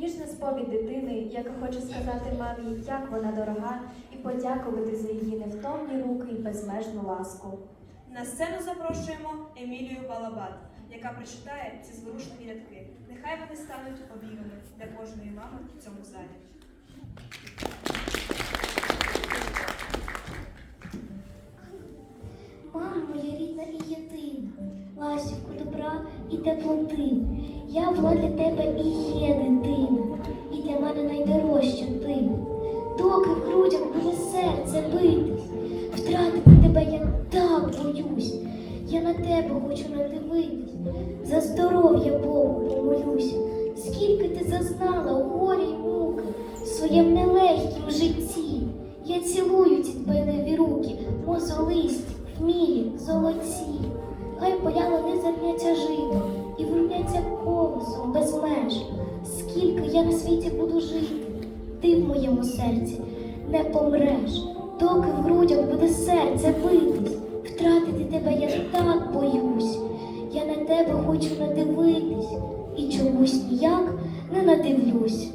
ніжна сповідь дитини, яка хоче сказати мамі, як вона дорога, і подякувати за її невтомні руки і безмежну ласку. На сцену запрошуємо Емілію Балабат, яка прочитає ці зворушливі рядки. Нехай вони стануть обіймами для кожної мами в цьому залі. Мама моя рідна і єдина, ластівку добра і теплоти. Я була для тебе і є серце битись, втратити тебе я так боюсь. Я на тебе хочу надивитись, за здоров'я Богу помолюся. Скільки ти зазнала у горі й муки в своєм нелегкім житті. Я цілую ці дбайливі руки, мозолисті, вмілі, золоті. Хай поля вони зерняться жито і вруняться колосом без меж. Скільки я на світі буду жити, ти в моєму серці не помреш, доки в грудях буде серце битись, втратити тебе я так боюсь. Я на тебе хочу надивитись і чомусь ніяк не надивлюсь.